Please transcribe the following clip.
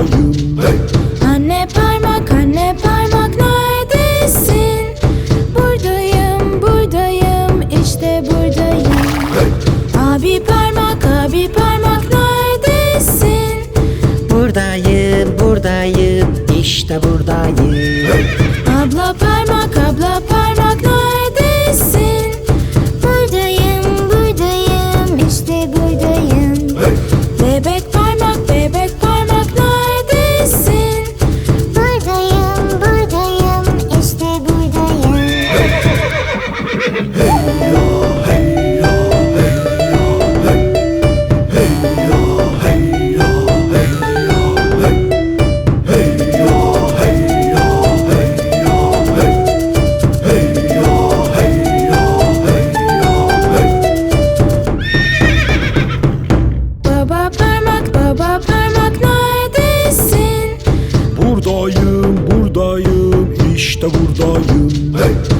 işte buradayım Anne parmak anne parmak neredesin? Buradayım buradayım işte buradayım Abi parmak abi parmak neredesin? Buradayım, buradayım, işte buradayım. Abla parmak abla buradayım buradayım işte buradayım hey.